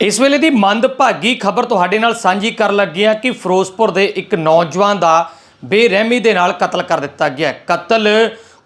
ਇਸ ਵੇਲੇ ਦੀ ਮੰਦਭਾਗੀ ਖਬਰ ਤੁਹਾਡੇ ਨਾਲ ਸਾਂਝੀ ਕਰਨ ਲੱਗੇ ਹਾਂ ਕਿ ਫਿਰੋਜ਼ਪੁਰ ਦੇ ਇੱਕ ਨੌਜਵਾਨ ਦਾ ਬੇਰਹਿਮੀ ਦੇ ਨਾਲ ਕਤਲ ਕਰ ਦਿੱਤਾ ਗਿਆ ਕਤਲ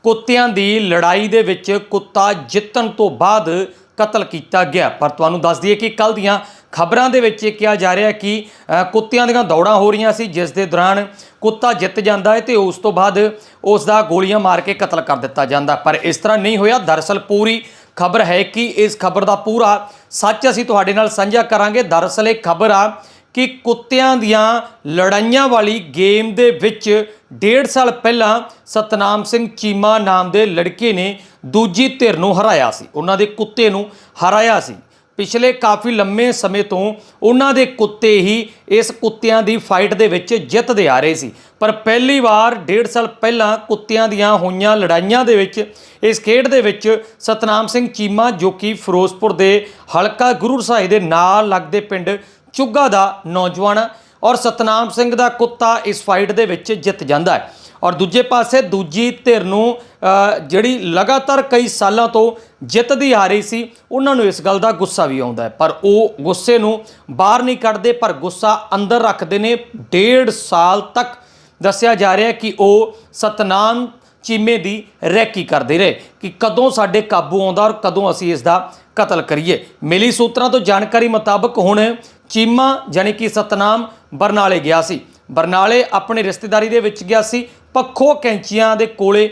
ਕੁੱਤਿਆਂ ਦੀ ਲੜਾਈ ਦੇ ਵਿੱਚ ਕੁੱਤਾ ਜਿੱਤਣ ਤੋਂ ਬਾਅਦ ਕਤਲ ਕੀਤਾ ਗਿਆ ਪਰ ਤੁਹਾਨੂੰ ਦੱਸ ਦਈਏ ਕਿ ਕੱਲ ਦੀਆਂ ਖਬਰਾਂ ਦੇ ਵਿੱਚ ਇਹ ਕਿਹਾ ਜਾ ਰਿਹਾ ਕਿ ਕੁੱਤਿਆਂ ਦੀਆਂ ਦੌੜਾਂ ਹੋ ਰਹੀਆਂ ਸੀ, ਜਿਸ ਦੇ ਦੌਰਾਨ ਕੁੱਤਾ ਜਿੱਤ ਜਾਂਦਾ ਹੈ ਤੇ ਉਸ ਤੋਂ ਬਾਅਦ ਉਸ ਦਾ ਗੋਲੀਆਂ ਮਾਰ ਕੇ ਕਤਲ ਕਰ ਦਿੱਤਾ ਜਾਂਦਾ ਪਰ ਇਸ ਤਰ੍ਹਾਂ ਨਹੀਂ ਹੋਇਆ। ਦਰਅਸਲ ਪੂਰੀ ਖਬਰ ਹੈ ਕਿ ਇਸ ਖਬਰ ਦਾ ਪੂਰਾ ਸੱਚ ਅਸੀਂ ਤੁਹਾਡੇ ਨਾਲ ਸਾਂਝਾ ਕਰਾਂਗੇ। ਦਰਅਸਲ ਇਹ ਖਬਰ ਆ ਕਿ ਕੁੱਤਿਆਂ ਦੀਆਂ ਲੜਾਈਆਂ ਵਾਲੀ ਗੇਮ ਦੇ ਵਿੱਚ ਡੇਢ ਸਾਲ ਪਹਿਲਾਂ ਸਤਨਾਮ ਸਿੰਘ ਚੀਮਾ ਨਾਮ ਦੇ ਲੜਕੇ ਨੇ ਦੂਜੀ ਧਿਰ ਨੂੰ ਹਰਾਇਆ ਸੀ। ਉਹਨਾਂ ਦੇ ਕੁੱਤੇ ਨੂੰ ਹਰਾਇਆ ਸੀ। ਪਿਛਲੇ ਕਾਫੀ ਲੰਮੇ ਸਮੇਂ ਤੋਂ ਉਹਨਾਂ ਦੇ ਕੁੱਤੇ ਹੀ ਇਸ ਕੁੱਤਿਆਂ ਦੀ ਫਾਈਟ ਦੇ ਵਿੱਚ ਜਿੱਤਦੇ ਆ ਰਹੇ ਸੀ। ਪਰ ਪਹਿਲੀ ਵਾਰ ਡੇਢ ਸਾਲ ਪਹਿਲਾਂ ਕੁੱਤਿਆਂ ਦੀਆਂ ਹੋਈਆਂ ਲੜਾਈਆਂ ਦੇ ਵਿੱਚ ਇਸ ਖੇਡ ਦੇ ਵਿੱਚ ਸਤਨਾਮ ਸਿੰਘ ਚੀਮਾ ਜੋ ਕਿ ਫਿਰੋਜ਼ਪੁਰ ਦੇ ਹਲਕਾ ਗੁਰੂ ਸਾਹਿਬ ਦੇ ਨਾਲ ਲੱਗਦੇ ਪਿੰਡ ਚੁੱਗਾ ਦਾ ਨੌਜਵਾਨ ਔਰ ਸਤਨਾਮ ਸਿੰਘ ਦਾ ਕੁੱਤਾ ਇਸ ਫਾਈਟ ਦੇ ਵਿੱਚ ਜਿੱਤ ਜਾਂਦਾ ਹੈ। ਔਰ ਦੂਜੇ ਪਾਸੇ ਦੂਜੀ ਧਿਰ ਨੂੰ ਜਿਹੜੀ ਲਗਾਤਾਰ ਕਈ ਸਾਲਾਂ ਤੋਂ ਜਿੱਤਦੀ ਆ ਰਹੀ ਸੀ, ਉਹਨਾਂ ਨੂੰ ਇਸ ਗੱਲ ਦਾ ਗੁੱਸਾ ਵੀ ਆਉਂਦਾ ਪਰ ਉਹ ਗੁੱਸੇ ਨੂੰ ਬਾਹਰ ਨਹੀਂ ਕੱਢਦੇ, ਪਰ ਗੁੱਸਾ ਅੰਦਰ ਰੱਖਦੇ ਨੇ। ਡੇਢ ਸਾਲ ਤੱਕ ਦੱਸਿਆ ਜਾ ਰਿਹਾ ਕਿ ਉਹ ਸਤਨਾਮ ਚੀਮੇ ਦੀ ਰੈਕੀ ਕਰਦੇ ਰਹੇ ਕਿ ਕਦੋਂ ਸਾਡੇ ਕਾਬੂ ਆਉਂਦਾ ਔਰ ਕਦੋਂ ਅਸੀਂ ਇਸ ਦਾ ਕਤਲ ਕਰੀਏ। ਮਿਲੀ ਸੂਤਰਾਂ ਤੋਂ ਜਾਣਕਾਰੀ ਮੁਤਾਬਕ ਹੁਣ ਚੀਮਾ ਯਾਨੀ ਕਿ ਸਤਨਾਮ ਬਰਨਾਲੇ ਗਿਆ ਸੀ। ਬਰਨਾਲੇ ਆਪਣੇ ਰਿਸ਼ਤੇਦਾਰੀ ਦੇ ਵਿੱਚ ਗਿਆ ਸੀ। ਪੱਖੋ ਕੈਂਚੀਆਂ ਦੇ ਕੋਲੇ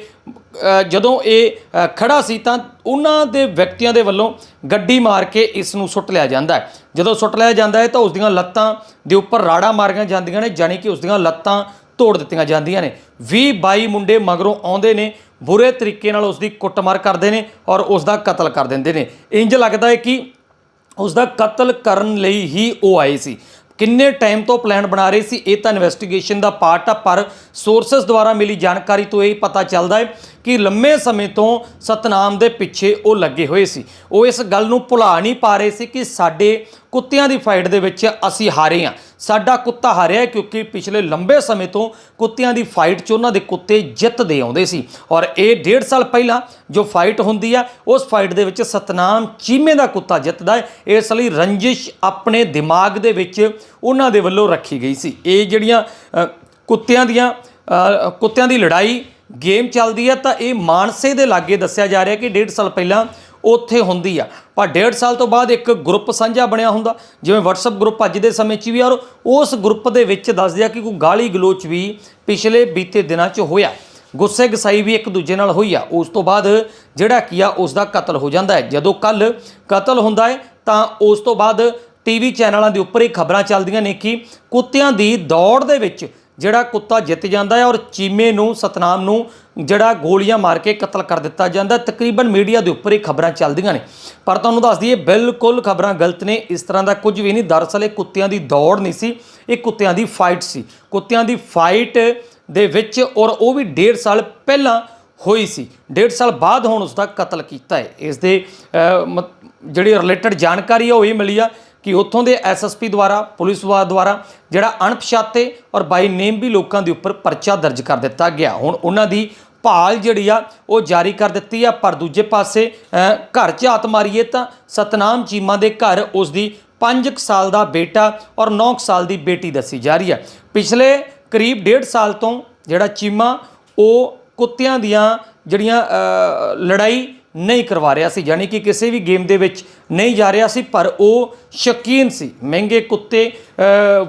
ਜਦੋਂ ਇਹ ਅ, ਖੜਾ ਸੀ ਤਾਂ ਉਹਨਾਂ ਦੇ ਵਿਅਕਤੀਆਂ ਦੇ ਵੱਲੋਂ ਗੱਡੀ ਮਾਰ ਕੇ ਇਸ ਨੂੰ ਸੁੱਟ ਲਿਆ ਜਾਂਦਾ ਹੈ। ਜਦੋਂ ਸੁੱਟ ਲਿਆ ਜਾਂਦਾ ਹੈ ਤਾਂ ਉਸ ਦੀਆਂ ਲੱਤਾਂ ਦੇ ਉੱਪਰ ਰਾੜਾਂ ਮਾਰੀਆਂ ਜਾਂਦੀਆਂ ਨੇ ਯਾਨੀ ਕਿ ਉਸ ਦੀਆਂ ਲੱਤਾਂ ਤੋੜ ਦਿੱਤੀਆਂ ਜਾਂਦੀਆਂ ਨੇ। 20 22 ਮੁੰਡੇ ਮਗਰੋਂ ਆਉਂਦੇ ਨੇ ਬੁਰੇ ਤਰੀਕੇ ਨਾਲ ਉਸ ਦੀ ਕੁੱਟਮਾਰ ਕਰਦੇ ਨੇ ਔਰ ਉਸ ਦਾ ਕਤਲ ਕਰ ਦਿੰਦੇ ਨੇ। ਇੰਜ ਲੱਗਦਾ ਹੈ ਕਿ ਉਸ ਦਾ ਕਤਲ ਕਰਨ ਲਈ ਹੀ ਉਹ ਆਏ ਸੀ। ਕਿੰਨੇ ਟਾਈਮ ਤੋਂ ਪਲਾਨ ਬਣਾ ਰਹੇ ਸੀ, ਇਹ ਤਾਂ ਇਨਵੈਸਟੀਗੇਸ਼ਨ ਦਾ ਪਾਰਟ ਆ, ਪਰ ਸੋਰਸਸ ਦੁਆਰਾ ਮਿਲੀ ਜਾਣਕਾਰੀ ਤੋਂ ਇਹ ਪਤਾ ਚੱਲਦਾ ਹੈ ਕਿ ਲੰਮੇ ਸਮੇਂ ਤੋਂ ਸਤਨਾਮ ਦੇ ਪਿੱਛੇ ਉਹ ਲੱਗੇ ਹੋਏ ਸੀ। ਉਹ ਇਸ ਗੱਲ ਨੂੰ ਭੁਲਾ ਨਹੀਂ ਪਾ ਰਹੇ ਸੀ ਕਿ ਸਾਡੇ ਕੁੱਤਿਆਂ ਦੀ ਫਾਈਟ ਦੇ ਵਿੱਚ ਅਸੀਂ ਹਾਰੇ ਹਾਂ। ਸਾਡਾ ਕੁੱਤਾ ਹਾਰਿਆ ਕਿਉਂਕਿ ਪਿਛਲੇ ਲੰਬੇ ਸਮੇਂ ਤੋਂ ਕੁੱਤਿਆਂ ਦੀ ਫਾਈਟ 'ਚ ਉਹਨਾਂ ਦੇ ਕੁੱਤੇ ਜਿੱਤਦੇ ਆਉਂਦੇ ਸੀ। ਔਰ ਇਹ ਡੇਢ ਸਾਲ ਪਹਿਲਾਂ ਜੋ ਫਾਈਟ ਹੁੰਦੀ ਆ, ਉਸ ਫਾਈਟ ਦੇ ਵਿੱਚ ਸਤਨਾਮ ਚੀਮੇ ਦਾ ਕੁੱਤਾ ਜਿੱਤਦਾ ਹੈ। ਇਸ ਲਈ ਰੰਜਿਸ਼ ਆਪਣੇ ਦਿਮਾਗ ਦੇ ਵਿੱਚ ਉਹਨਾਂ ਦੇ ਵੱਲੋਂ ਰੱਖੀ ਗਈ ਸੀ। ਇਹ ਜਿਹੜੀਆਂ ਕੁੱਤਿਆਂ ਦੀਆਂ ਕੁੱਤਿਆਂ ਦੀ ਲੜਾਈ ਗੇਮ ਚੱਲਦੀ ਹੈ ਤਾਂ ਇਹ ਮਾਨਸੇ ਦੇ ਲਾਗੇ ਦੱਸਿਆ ਜਾ ਰਿਹਾ ਕਿ ਡੇਢ ਸਾਲ ਪਹਿਲਾਂ ਉੱਥੇ ਹੁੰਦੀ ਆ। ਪਰ ਡੇਢ ਸਾਲ ਤੋਂ ਬਾਅਦ ਇੱਕ ਗਰੁੱਪ ਸਾਂਝਾ ਬਣਿਆ ਹੁੰਦਾ, ਜਿਵੇਂ WhatsApp ਗਰੁੱਪ ਅੱਜ ਦੇ ਸਮੇਂ 'ਚ ਵੀ ਆ ਔਰ ਉਸ ਗਰੁੱਪ ਦੇ ਵਿੱਚ ਦੱਸਦੇ ਆ ਕਿ ਕੋਈ ਗਾਲੀ ਗਲੋਚ ਵੀ ਪਿਛਲੇ ਬੀਤੇ ਦਿਨਾਂ 'ਚ ਹੋਇਆ। ਗੁੱਸੇ ਗਸਾਈ ਵੀ ਇੱਕ ਦੂਜੇ ਨਾਲ ਹੋਈ ਆ। ਉਸ ਤੋਂ ਬਾਅਦ ਜਿਹੜਾ ਕੀ ਆ, ਉਸ ਦਾ ਕਤਲ ਹੋ ਜਾਂਦਾ ਹੈ। ਜਦੋਂ ਕੱਲ ਕਤਲ ਹੁੰਦਾ ਹੈ, ਤਾਂ ਉਸ ਤੋਂ ਬਾਅਦ ਟੀਵੀ ਚੈਨਲਾਂ ਦੇ ਉੱਪਰ ਇਹ ਖਬਰਾਂ ਚੱਲਦੀਆਂ ਨੇ ਕਿ ਕੁੱਤਿਆਂ ਦੀ ਦੌੜ ਦੇ ਵਿੱਚ ਜਿਹੜਾ ਕੁੱਤਾ ਜਿੱਤ ਜਾਂਦਾ ਹੈ ਔਰ ਚੀਮੇ ਨੂੰ, ਸਤਨਾਮ ਨੂੰ ਜਿਹੜਾ ਗੋਲੀਆਂ ਮਾਰ ਕੇ ਕਤਲ ਕਰ ਦਿੱਤਾ ਜਾਂਦਾ ਤਕਰੀਬਨ ਮੀਡੀਆ ਦੇ ਉੱਪਰ ਇਹ ਖਬਰਾਂ ਚੱਲਦੀਆਂ ਨੇ। ਪਰ ਤੁਹਾਨੂੰ ਦੱਸ ਦਈਏ, ਬਿਲਕੁਲ ਖਬਰਾਂ ਗਲਤ ਨੇ। ਇਸ ਤਰ੍ਹਾਂ ਦਾ ਕੁਝ ਵੀ ਨਹੀਂ। ਦਰਅਸਲ ਇਹ ਕੁੱਤਿਆਂ ਦੀ ਦੌੜ ਨਹੀਂ ਸੀ। ਇਹ ਕੁੱਤਿਆਂ ਦੀ ਫਾਈਟ ਸੀ। ਕੁੱਤਿਆਂ ਦੀ ਫਾਈਟ ਦੇ ਵਿੱਚ ਔਰ ਉਹ ਵੀ ਡੇਢ ਸਾਲ ਪਹਿਲਾਂ ਹੋਈ ਸੀ। ਡੇਢ ਸਾਲ ਬਾਅਦ ਹੁਣ ਉਸ ਦਾ ਕਤਲ ਕੀਤਾ ਹੈ। ਇਸ ਦੇ ਮ- ਜਿਹੜੀ ਰਿਲੇਟਡ ਜਾਣਕਾਰੀ ਆ ਉਹ ਇਹ ਮਿਲੀ ਆ ਕਿ ਉੱਥੋਂ ਦੇ ਐਸਐਸਪੀ ਦੁਆਰਾ, ਪੁਲਿਸ ਵਿਭਾਗ ਦੁਆਰਾ ਜਿਹੜਾ ਅਣਪਛਾਤੇ ਔਰ ਬਾਈ ਨੇਮ ਵੀ ਲੋਕਾਂ ਦੇ ਉੱਪਰ ਪਰਚਾ ਦਰਜ ਕਰ ਦਿੱਤਾ ਗਿਆ। ਹੁਣ ਉਹਨਾਂ ਦੀ ਭਾਲ ਜਿਹੜੀ ਆ, ਉਹ ਜਾਰੀ ਕਰ ਦਿੱਤੀ ਆ, ਪਰ ਦੂਜੇ ਪਾਸੇ ਘਰ 'ਚ ਹੱਥ ਮਾਰੀਏ ਤਾਂ ਸਤਨਾਮ ਚੀਮਾ ਦੇ ਘਰ ਉਸ ਦੀ 5 ਸਾਲ ਦਾ ਬੇਟਾ ਔਰ 9 ਸਾਲ ਦੀ ਬੇਟੀ ਦੱਸੀ ਜਾ ਰਹੀ ਹੈ ਪਿਛਲੇ ਕਰੀਬ ਡੇਢ ਸਾਲ ਤੋਂ ਜਿਹੜਾ ਚੀਮਾ, ਉਹ ਕੁੱਤਿਆਂ ਦੀਆਂ ਜਿਹੜੀਆਂ ਲੜਾਈ ਨਹੀਂ ਕਰਵਾ ਰਿਹਾ ਸੀ, ਯਾਨੀ ਕਿ ਕਿਸੇ ਵੀ ਗੇਮ ਦੇ ਵਿੱਚ ਨਹੀਂ ਜਾ ਰਿਹਾ ਸੀ, ਪਰ ਉਹ ਸ਼ੌਕੀਨ ਸੀ। ਮਹਿੰਗੇ ਕੁੱਤੇ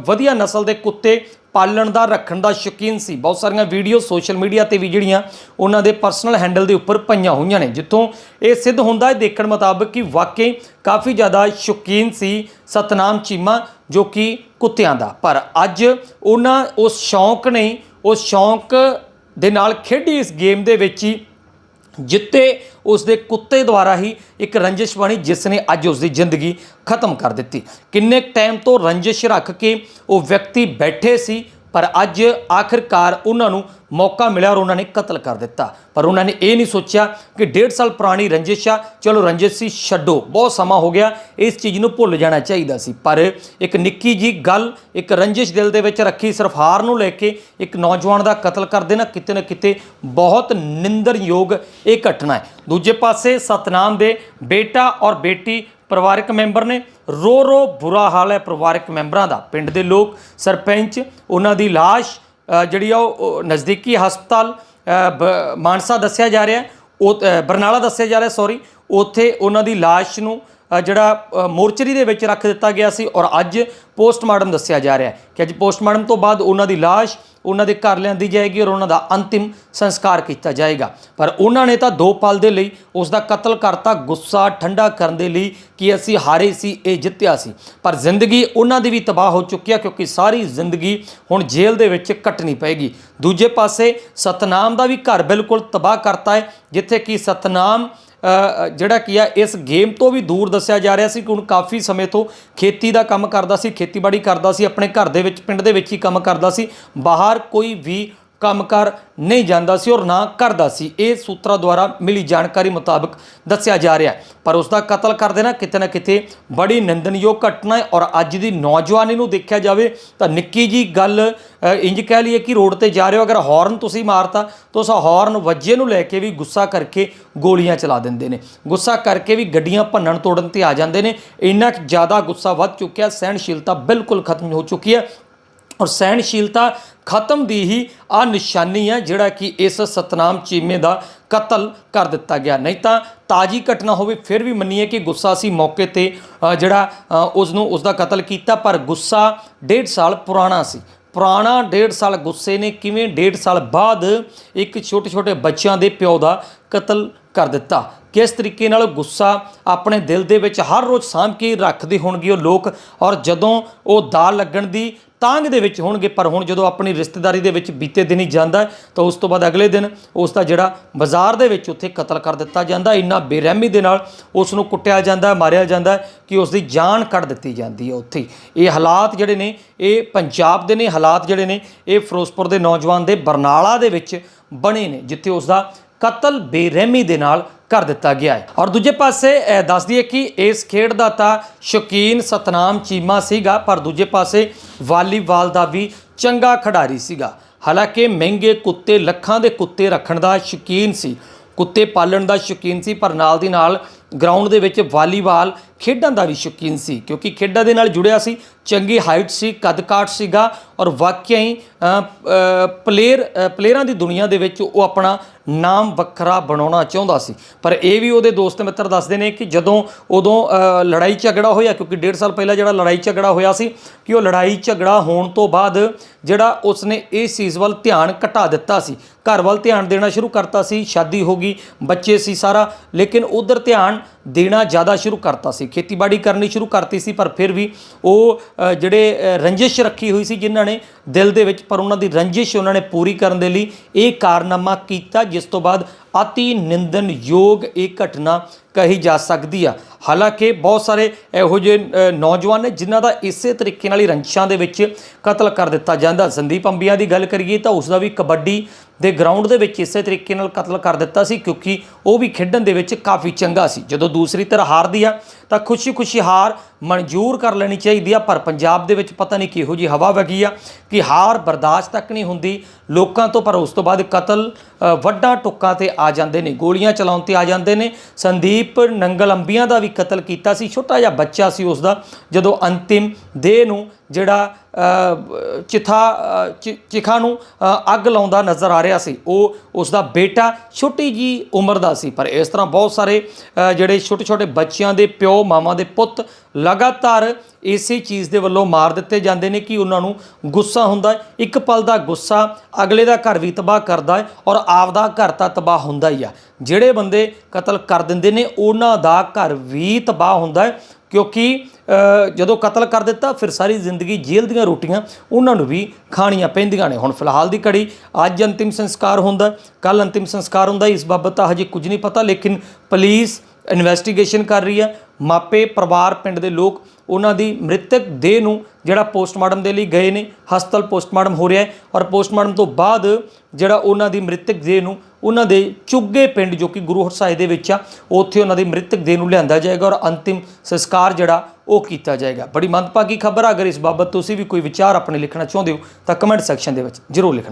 ਵਧੀਆ ਨਸਲ ਦੇ ਕੁੱਤੇ ਪਾਲਣ ਦਾ, ਰੱਖਣ ਦਾ ਸ਼ੌਕੀਨ ਸੀ। ਬਹੁਤ ਸਾਰੀਆਂ ਵੀਡੀਓ ਸੋਸ਼ਲ ਮੀਡੀਆ ਤੇ ਵੀ ਜਿਹੜੀਆਂ ਉਹਨਾਂ ਦੇ ਪਰਸਨਲ ਹੈਂਡਲ ਦੇ ਉੱਪਰ ਪਈਆਂ ਹੋਈਆਂ ਨੇ, ਜਿੱਥੋਂ ਇਹ ਸਿੱਧ ਹੁੰਦਾ ਹੈ ਦੇਖਣ ਮੁਤਾਬਕ ਕਿ ਵਾਕਈ ਕਾਫੀ ਜ਼ਿਆਦਾ ਸ਼ੌਕੀਨ ਸੀ ਸਤਨਾਮ ਚੀਮਾ ਜੋ ਕਿ ਕੁੱਤਿਆਂ ਦਾ। ਪਰ ਅੱਜ ਉਹਨਾਂ ਉਸ ਸ਼ੌਂਕ ਨੇ ਉਸ ਸ਼ੌਂਕ ਦੇ ਨਾਲ ਖੇਡੀ ਇਸ ਗੇਮ ਦੇ ਵਿੱਚ ਹੀ ਜਿੱਤੇ ਉਸ ਦੇ ਕੁੱਤੇ ਦੁਆਰਾ ਹੀ ਇੱਕ ਰੰਜਿਸ਼ ਬਣੀ, ਜਿਸ ਨੇ ਅੱਜ ਉਸ ਦੀ ਜ਼ਿੰਦਗੀ ਖਤਮ ਕਰ ਦਿੱਤੀ। ਕਿੰਨੇ ਟਾਈਮ ਤੋਂ ਰੰਜਿਸ਼ ਰੱਖ ਕੇ ਉਹ ਵਿਅਕਤੀ ਬੈਠੇ ਸੀ ਪਰ ਅੱਜ ਆਖਿਰਕਾਰ ਉਹਨਾਂ ਨੂੰ ਮੌਕਾ ਮਿਲਿਆ ਔਰ ਉਹਨਾਂ ਨੇ ਕਤਲ ਕਰ ਦਿੱਤਾ। ਪਰ ਉਹਨਾਂ ਨੇ ਇਹ ਨਹੀਂ ਸੋਚਿਆ ਕਿ ਡੇਢ ਸਾਲ ਪੁਰਾਣੀ ਰੰਜਿਸ਼ ਆ, ਚਲੋ ਰੰਜਿਸ਼ ਸੀ, ਛੱਡੋ, ਬਹੁਤ ਸਮਾਂ ਹੋ ਗਿਆ, ਇਸ ਚੀਜ਼ ਨੂੰ ਭੁੱਲ ਜਾਣਾ ਚਾਹੀਦਾ ਸੀ। ਪਰ ਇੱਕ ਨਿੱਕੀ ਜੀ ਗੱਲ, ਇੱਕ ਰੰਜਿਸ਼ ਦਿਲ ਦੇ ਵਿੱਚ ਰੱਖੀ, ਸਿਰਫ ਹਾਰ ਨੂੰ ਲੈ ਕੇ ਇੱਕ ਨੌਜਵਾਨ ਦਾ ਕਤਲ ਕਰ ਦੇਣਾ ਕਿਤੇ ਨਾ ਕਿਤੇ ਬਹੁਤ ਨਿੰਦਰਯੋਗ ਇਹ ਘਟਨਾ ਹੈ। ਦੂਜੇ ਪਾਸੇ ਸਤਨਾਮ ਦੇ ਬੇਟਾ ਔਰ ਬੇਟੀ ਪਰਿਵਾਰਕ ਮੈਂਬਰ ਨੇ ਰੋ ਰੋ ਬੁਰਾ ਹਾਲ ਹੈ ਪਰਿਵਾਰਕ ਮੈਂਬਰਾਂ ਦਾ। ਪਿੰਡ ਦੇ ਲੋਕ ਸਰਪੰਚ ਉਹਨਾਂ ਦੀ ਲਾਸ਼ ਜਿਹੜੀ ਆ ਉਹ ਨਜ਼ਦੀਕੀ ਹਸਪਤਾਲ ਬ- ਮਾਨਸਾ ਦੱਸਿਆ ਜਾ ਰਿਹਾ ਹੈ, ਉਹ ਬਰਨਾਲਾ ਦੱਸਿਆ ਜਾ ਰਿਹਾ ਸੌਰੀ ਉੱਥੇ ਉਹਨਾਂ ਦੀ ਲਾਸ਼ ਨੂੰ ਜਿਹੜਾ ਮੋਰਚਰੀ ਦੇ ਵਿੱਚ ਰੱਖ ਦਿੱਤਾ ਗਿਆ ਸੀ ਔਰ ਅੱਜ ਪੋਸਟਮਾਰਟਮ ਦੱਸਿਆ ਜਾ ਰਿਹਾ ਹੈ ਕਿ ਅੱਜ ਪੋਸਟਮਾਰਟਮ ਤੋਂ ਬਾਅਦ ਉਹਨਾਂ ਦੀ ਲਾਸ਼ ਉਹਨਾਂ ਦੇ ਘਰ ਲਿਆਂਦੀ ਜਾਏਗੀ ਔਰ ਉਹਨਾਂ ਦਾ ਅੰਤਿਮ ਸੰਸਕਾਰ ਕੀਤਾ ਜਾਏਗਾ। ਪਰ ਉਹਨਾਂ ਨੇ ਤਾਂ ਦੋ ਪਲ ਦੇ ਲਈ ਉਸ ਦਾ ਕਤਲ ਕਰਤਾ, ਗੁੱਸਾ ਠੰਡਾ ਕਰਨ ਦੇ ਲਈ ਕਿ ਅਸੀਂ ਹਾਰੇ ਸੀ, ਇਹ ਜਿੱਤਿਆ ਸੀ। ਪਰ ਜ਼ਿੰਦਗੀ ਉਹਨਾਂ ਦੀ ਵੀ ਤਬਾਹ ਹੋ ਚੁੱਕੀ ਹੈ ਕਿਉਂਕਿ ਸਾਰੀ ਜ਼ਿੰਦਗੀ ਹੁਣ ਜੇਲ੍ਹ ਦੇ ਵਿੱਚ ਕੱਟਣੀ ਪਏਗੀ। ਦੂਜੇ ਪਾਸੇ ਸਤਨਾਮ ਦਾ ਵੀ ਘਰ ਬਿਲਕੁਲ ਤਬਾਹ ਕਰਤਾ ਹੈ, ਜਿੱਥੇ ਕਿ ਸਤਨਾਮ ਜਿਹੜਾ ਕੀ ਆ, ਇਸ ਗੇਮ ਤੋਂ ਵੀ ਦੂਰ ਦੱਸਿਆ ਜਾ ਰਿਹਾ ਸੀ ਕਿ ਹੁਣ ਕਾਫੀ ਸਮੇਂ ਤੋਂ ਖੇਤੀ ਦਾ ਕੰਮ ਕਰਦਾ ਸੀ, ਖੇਤੀਬਾੜੀ ਕਰਦਾ ਸੀ, ਆਪਣੇ ਘਰ ਦੇ ਵਿੱਚ, ਪਿੰਡ ਦੇ ਵਿੱਚ ਹੀ ਕੰਮ ਕਰਦਾ ਸੀ। ਬਾਹਰ ਕੋਈ ਵੀ ਕੰਮਕਾਰ ਨਹੀਂ ਜਾਂਦਾ ਸੀ ਔਰ ਨਾ ਕਰਦਾ ਸੀ। ਇਹ ਸੂਤਰਾਂ ਦੁਆਰਾ ਮਿਲੀ ਜਾਣਕਾਰੀ ਮੁਤਾਬਕ ਦੱਸਿਆ ਜਾ ਰਿਹਾ ਪਰ ਉਸ ਦਾ ਕਤਲ ਕਰ ਦੇਣਾ ਕਿਤੇ ਨਾ ਕਿਤੇ ਬੜੀ ਨਿੰਦਣਯੋਗ ਘਟਨਾ ਹੈ ਔਰ ਅੱਜ ਦੀ ਨੌਜਵਾਨੀ ਨੂੰ ਦੇਖਿਆ ਜਾਵੇ ਤਾਂ ਨਿੱਕੀ ਜੀ ਗੱਲ ਅ, ਇੰਜ ਕਹਿ ਲਈਏ ਕਿ ਰੋਡ ਤੇ ਜਾ ਰਹੇ ਹੋ ਅਗਰ ਹਾਰਨ ਤੁਸੀਂ ਮਾਰਤਾ ਤਾਂ ਉਸ ਹਾਰਨ ਵੱਜੇ ਨੂੰ ਲੈ ਕੇ ਵੀ ਗੁੱਸਾ ਕਰਕੇ ਗੋਲੀਆਂ ਚਲਾ ਦਿੰਦੇ ਨੇ। ਗੁੱਸਾ ਕਰਕੇ ਵੀ ਗੱਡੀਆਂ ਭੰਨਣ ਤੋੜਨ ਤੇ ਆ ਜਾਂਦੇ ਨੇ। ਇੰਨਾ ਕੁ ਜ਼ਿਆਦਾ ਗੁੱਸਾ ਵੱਧ ਚੁੱਕਿਆ ਸਹਿਣਸ਼ੀਲਤਾ ਬਿਲਕੁਲ ਖਤਮ ਹੋ ਚੁੱਕੀ ਹੈ ਔਰ ਸਹਿਣਸ਼ੀਲਤਾ ਖਤਮ ਦੀ ਹੀ ਆ ਨਿਸ਼ਾਨੀ ਹੈ ਜਿਹੜਾ ਕਿ ਇਸ ਸਤਨਾਮ ਚੀਮੇ ਦਾ ਕਤਲ ਕਰ ਦਿੱਤਾ ਗਿਆ। ਨਹੀਂ ਤਾਂ ਤਾਜੀ ਘਟਨਾ ਹੋਵੇ, ਫਿਰ ਵੀ ਮੰਨੀਏ ਕਿ ਗੁੱਸਾ ਸੀ ਮੌਕੇ ਤੇ ਜਿਹੜਾ ਉਸ ਨੂੰ ਉਸ ਦਾ ਕਤਲ ਕੀਤਾ, ਪਰ ਗੁੱਸਾ ਡੇਢ ਸਾਲ ਪੁਰਾਣਾ ਸੀ। ਪੁਰਾਣਾ ਡੇਢ ਸਾਲ ਗੁੱਸੇ ਨੇ ਕਿਵੇਂ ਡੇਢ ਸਾਲ ਬਾਅਦ ਇੱਕ ਛੋਟੇ ਛੋਟੇ ਬੱਚਿਆਂ ਦੇ ਪਿਓ ਦਾ ਕਤਲ ਕਰ ਦਿੱਤਾ? ਕਿਸ ਤਰੀਕੇ ਨਾਲ ਗੁੱਸਾ ਆਪਣੇ ਦਿਲ ਦੇ ਵਿੱਚ ਹਰ ਰੋਜ਼ ਸਾਂਭ ਕੇ ਰੱਖਦੇ ਹੋਣਗੇ ਉਹ ਲੋਕ ਔਰ ਜਦੋਂ ਉਹ ਦਾਲ ਲੱਗਣ ਦੀ ਤਾਂਗ ਦੇ ਵਿੱਚ ਹੋਣਗੇ, ਪਰ ਹੁਣ ਜਦੋਂ ਆਪਣੀ ਰਿਸ਼ਤੇਦਾਰੀ ਦੇ ਵਿੱਚ ਬੀਤੇ ਦਿਨ ਹੀ ਜਾਂਦਾ ਤਾਂ ਉਸ ਤੋਂ ਬਾਅਦ ਅਗਲੇ ਦਿਨ ਉਸ ਦਾ ਜਿਹੜਾ ਬਾਜ਼ਾਰ ਦੇ ਵਿੱਚ ਉੱਥੇ ਕਤਲ ਕਰ ਦਿੱਤਾ ਜਾਂਦਾ ਇੰਨਾ ਬੇਰਹਿਮੀ ਦੇ ਨਾਲ ਉਸ ਨੂੰ ਕੁੱਟਿਆ ਜਾਂਦਾ ਮਾਰਿਆ ਜਾਂਦਾ ਕਿ ਉਸ ਦੀ ਜਾਨ ਕੱਢ ਦਿੱਤੀ ਜਾਂਦੀ ਹੈ ਉੱਥੇ। ਇਹ ਹਾਲਾਤ ਜਿਹੜੇ ਨੇ, ਇਹ ਪੰਜਾਬ ਦੇ ਨੇ ਹਾਲਾਤ ਜਿਹੜੇ ਨੇ, ਇਹ ਫਿਰੋਜ਼ਪੁਰ ਦੇ ਨੌਜਵਾਨ ਦੇ ਬਰਨਾਲਾ ਦੇ ਵਿੱਚ ਬਣੇ ਨੇ, ਜਿੱਥੇ ਉਸ ਦਾ ਕਤਲ ਬੇਰਹਿਮੀ ਦੇ ਨਾਲ ਕਰ ਦਿੱਤਾ ਗਿਆ ਹੈ। ਔਰ ਦੂਜੇ ਪਾਸੇ, ਇਹ ਦੱਸ ਦਈਏ ਕਿ ਇਸ ਖੇਡ ਦਾ ਤਾਂ ਸ਼ੌਕੀਨ ਸਤਨਾਮ ਚੀਮਾ ਸੀਗਾ, ਪਰ ਦੂਜੇ ਪਾਸੇ ਵਾਲੀਬਾਲ ਦਾ ਵੀ ਚੰਗਾ ਖਿਡਾਰੀ ਸੀਗਾ। ਹਾਲਾਂਕਿ ਮਹਿੰਗੇ ਕੁੱਤੇ, ਲੱਖਾਂ ਦੇ ਕੁੱਤੇ ਰੱਖਣ ਦਾ ਸ਼ੌਕੀਨ ਸੀ। ਕੁੱਤੇ ਪਾਲਣ ਦਾ ਸ਼ੌਕੀਨ ਸੀ, ਪਰ ਨਾਲ ਦੀ ਨਾਲ ਗਰਾਊਂਡ ਦੇ ਵਿੱਚ ਵਾਲੀਬਾਲ ਖੇਡਾਂ ਦਾ ਵੀ ਸ਼ੌਕੀਨ ਸੀ, ਕਿਉਂਕਿ ਖੇਡਾਂ ਦੇ ਨਾਲ ਜੁੜਿਆ ਸੀ, ਚੰਗੀ ਹਾਈਟ ਸੀ ਕੱਦ ਕਾਠ ਸੀਗਾ ਔਰ ਵਾਕਿਆ ਹੀ ਪਲੇਅਰ ਪਲੇਅਰਾਂ ਦੀ ਦੁਨੀਆ ਦੇ ਵਿੱਚ ਉਹ ਆਪਣਾ ਨਾਮ ਵੱਖਰਾ ਬਣਾਉਣਾ ਚਾਹੁੰਦਾ ਸੀ। ਪਰ ਇਹ ਵੀ ਉਹਦੇ ਦੋਸਤ ਮਿੱਤਰ ਦੱਸਦੇ ਨੇ ਕਿ ਜਦੋਂ ਉਦੋਂ ਲੜਾਈ ਝਗੜਾ ਹੋਇਆ, ਕਿਉਂਕਿ ਡੇਢ ਸਾਲ ਪਹਿਲਾਂ ਜਿਹੜਾ ਲੜਾਈ ਝਗੜਾ ਹੋਇਆ ਸੀ, ਕਿ ਉਹ ਲੜਾਈ ਝਗੜਾ ਹੋਣ ਤੋਂ ਬਾਅਦ ਜਿਹੜਾ ਉਸਨੇ ਇਸ ਚੀਜ਼ ਵੱਲ ਧਿਆਨ ਘਟਾ ਦਿੱਤਾ ਸੀ। ਘਰ ਵੱਲ ਧਿਆਨ ਦੇਣਾ ਸ਼ੁਰੂ ਕਰਤਾ ਸੀ, ਸ਼ਾਦੀ ਹੋ ਗਈ, ਬੱਚੇ ਸੀ ਸਾਰਾ, ਲੇਕਿਨ ਉਧਰ ਧਿਆਨ ਦੇਣਾ ਜ਼ਿਆਦਾ ਸ਼ੁਰੂ ਕਰਤਾ ਸੀ। ਖੇਤੀਬਾੜੀ ਕਰਨੀ ਸ਼ੁਰੂ ਕਰਤੀ ਸੀ, ਪਰ ਫਿਰ ਵੀ ਉਹ ਜਿਹੜੇ ਰੰਜਿਸ਼ ਰੱਖੀ ਹੋਈ ਸੀ ਜਿਨ੍ਹਾਂ ਨੇ ਦਿਲ ਦੇ ਵਿੱਚ, ਪਰ ਉਹਨਾਂ ਦੀ ਰੰਜਿਸ਼ ਉਹਨਾਂ ਨੇ ਪੂਰੀ ਕਰਨ ਦੇ ਲਈ ਇਹ ਕਾਰਨਾਮਾ ਕੀਤਾ, ਜਿਸ ਤੋਂ ਬਾਅਦ ਅਤੀ ਨਿੰਦਨਯੋਗ ਇਹ ਘਟਨਾ ਕਹੀ ਜਾ ਸਕਦੀ ਆ। ਹਾਲਾਂਕਿ ਬਹੁਤ ਸਾਰੇ ਇਹੋ ਜਿਹੇ ਨੌਜਵਾਨ ਨੇ ਜਿਨ੍ਹਾਂ ਦਾ ਇਸੇ ਤਰੀਕੇ ਨਾਲ ਹੀ ਰੰਜਿਸ਼ਾਂ ਦੇ ਵਿੱਚ ਕਤਲ ਕਰ ਦਿੱਤਾ ਜਾਂਦਾ। ਸੰਦੀਪ ਅੰਬੀਆਂ ਦੀ ਗੱਲ ਕਰੀਏ ਤਾਂ ਉਸ ਦਾ ਵੀ ਕਬੱਡੀ ਦੇ ਗਰਾਊਂਡ ਦੇ ਵਿੱਚ ਇਸੇ ਤਰੀਕੇ ਨਾਲ ਕਤਲ ਕਰ ਦਿੱਤਾ ਸੀ ਕਿਉਂਕਿ ਉਹ ਵੀ ਖੇਡਣ ਦੇ ਵਿੱਚ ਕਾਫੀ ਚੰਗਾ ਸੀ। ਜਦੋਂ ਦੂਸਰੀ ਤਰ੍ਹਾਂ ਹਾਰਦੀ ਆ ਤਾਂ ਖੁਸ਼ੀ-ਖੁਸ਼ੀ ਹਾਰ ਮਨਜ਼ੂਰ ਕਰ ਲੈਣੀ ਚਾਹੀਦੀ ਆ ਪਰ ਪੰਜਾਬ ਦੇ ਵਿੱਚ ਪਤਾ ਨਹੀਂ ਕਿਹੋ ਜੀ ਹਵਾ ਵਗੀ ਆ ਕਿ ਹਾਰ ਬਰਦਾਸ਼ਤ ਤੱਕ ਨਹੀਂ ਹੁੰਦੀ। ਲੋਕਾਂ ਤੋਂ ਪਰ ਉਸ ਤੋਂ ਬਾਅਦ ਕਤਲ ਅ, ਵੱਡਾ ਟੁੱਕਾਂ ਤੇ ਆ ਜਾਂਦੇ ਨੇ ਗੋਲੀਆਂ ਚਲਾਉਣ ਤੇ ਆ ਜਾਂਦੇ ਨੇ। ਸੰਦੀਪ ਨੰਗਲ ਅੰਬੀਆਂ ਦਾ ਵੀ ਕਤਲ ਕੀਤਾ ਸੀ ਛੋਟਾ ਜਿਹਾ ਬੱਚਾ ਸੀ ਉਸ ਦਾ ਜਦੋਂ ਅੰਤਿਮ ਦੇਹ ਨੂੰ ਜਿਹੜਾ ਚਿਥਾ ਚਿ- ਚਿਖਾ ਨੂੰ ਅੱਗ ਲਾਉਂਦਾ ਨਜ਼ਰ ਆ ਰਿਹਾ ਸੀ। ਉਹ ਉਸ ਦਾ ਬੇਟਾ ਛੋਟੀ ਜੀ ਉਮਰ ਦਾ ਸੀ। ਪਰ ਇਸ ਤਰ੍ਹਾਂ ਬਹੁਤ ਸਾਰੇ ਜਿਹੜੇ ਛੋਟੇ ਛੋਟੇ ਬੱਚਿਆਂ ਦੇ ਪਿਓ ਮਾਮਾ ਦੇ ਪੁੱਤ ਲਗਾਤਾਰ ਇਸੇ ਚੀਜ਼ ਦੇ ਵੱਲੋਂ ਮਾਰ ਦਿੱਤੇ ਜਾਂਦੇ ਨੇ ਕਿ ਉਹਨਾਂ ਨੂੰ ਗੁੱਸਾ ਹੁੰਦਾ ਇੱਕ ਪਲ ਦਾ ਗੁੱਸਾ ਅਗਲੇ ਦਾ ਘਰ ਵੀ ਤਬਾਹ ਕਰਦਾ ਹੈ ਔਰ ਆਪਦਾ ਘਰ ਤਾਂ ਤਬਾਹ ਹੁੰਦਾ ਹੀ ਆ। ਜਿਹੜੇ ਬੰਦੇ ਕਤਲ ਕਰ ਦਿੰਦੇ ਨੇ, ਉਹਨਾਂ ਦਾ ਘਰ ਵੀ ਤਬਾਹ ਹੁੰਦਾ ਹੈ। ਕਿਉਂਕਿ ਜਦੋਂ ਕਤਲ ਕਰ ਦਿੱਤਾ, ਫਿਰ ਸਾਰੀ ਜ਼ਿੰਦਗੀ ਜੇਲ੍ਹ ਦੀਆਂ ਰੋਟੀਆਂ ਉਹਨਾਂ ਨੂੰ ਵੀ ਖਾਣੀਆਂ ਪੈਂਦੀਆਂ ਨੇ। ਹੁਣ ਫਿਲਹਾਲ ਦੀ ਘੜੀ, ਅੱਜ ਅੰਤਿਮ ਸੰਸਕਾਰ ਹੁੰਦਾ ਕੱਲ ਅੰਤਿਮ ਸੰਸਕਾਰ ਹੁੰਦਾ, ਇਸ ਬਾਬਤ ਤਾਂ ਹਜੇ ਕੁਝ ਨਹੀਂ ਪਤਾ, ਲੇਕਿਨ ਪੁਲਿਸ ਇਨਵੈਸਟੀਗੇਸ਼ਨ ਕਰ ਰਹੀ ਹੈ। ਮਾਪੇ, ਪਰਿਵਾਰ, ਪਿੰਡ ਦੇ ਲੋਕ ਉਹਨਾਂ ਦੀ ਮ੍ਰਿਤਕ ਦੇਹ ਨੂੰ ਜਿਹੜਾ ਪੋਸਟਮਾਰਟਮ ਦੇ ਲਈ ਗਏ ਨੇ, ਹਸਪਤਾਲ ਪੋਸਟਮਾਰਟਮ ਹੋ ਰਿਹਾ ਹੈ ਔਰ ਪੋਸਟਮਾਰਟਮ ਤੋਂ ਬਾਅਦ ਜਿਹੜਾ ਉਹਨਾਂ ਦੀ ਮ੍ਰਿਤਕ ਦੇਹ ਨੂੰ ਉਹਨਾਂ ਦੇ ਚੁੱਗੇ ਪਿੰਡ ਜੋ ਕਿ ਗੁਰੂ ਹਰਸਾਏ ਦੇ ਵਿੱਚ ਆ, ਉੱਥੇ ਉਹਨਾਂ ਦੀ ਮ੍ਰਿਤਕ ਦੇਹ ਨੂੰ ਲਿਆਂਦਾ ਜਾਏਗਾ ਔਰ ਅੰਤਿਮ ਸੰਸਕਾਰ ਜਿਹੜਾ ਉਹ ਕੀਤਾ ਜਾਏਗਾ। ਬੜੀ ਮੰਦਭਾਗੀ ਖਬਰ ਆ, ਅਗਰ ਇਸ ਬਾਬਤ ਤੁਸੀਂ ਵੀ ਕੋਈ ਵਿਚਾਰ ਆਪਣੇ ਲਿਖਣਾ ਚਾਹੁੰਦੇ ਹੋ ਤਾਂ ਕਮੈਂਟ ਸੈਕਸ਼ਨ ਦੇ ਵਿੱਚ ਜ਼ਰੂਰ ਲਿਖਣਾ।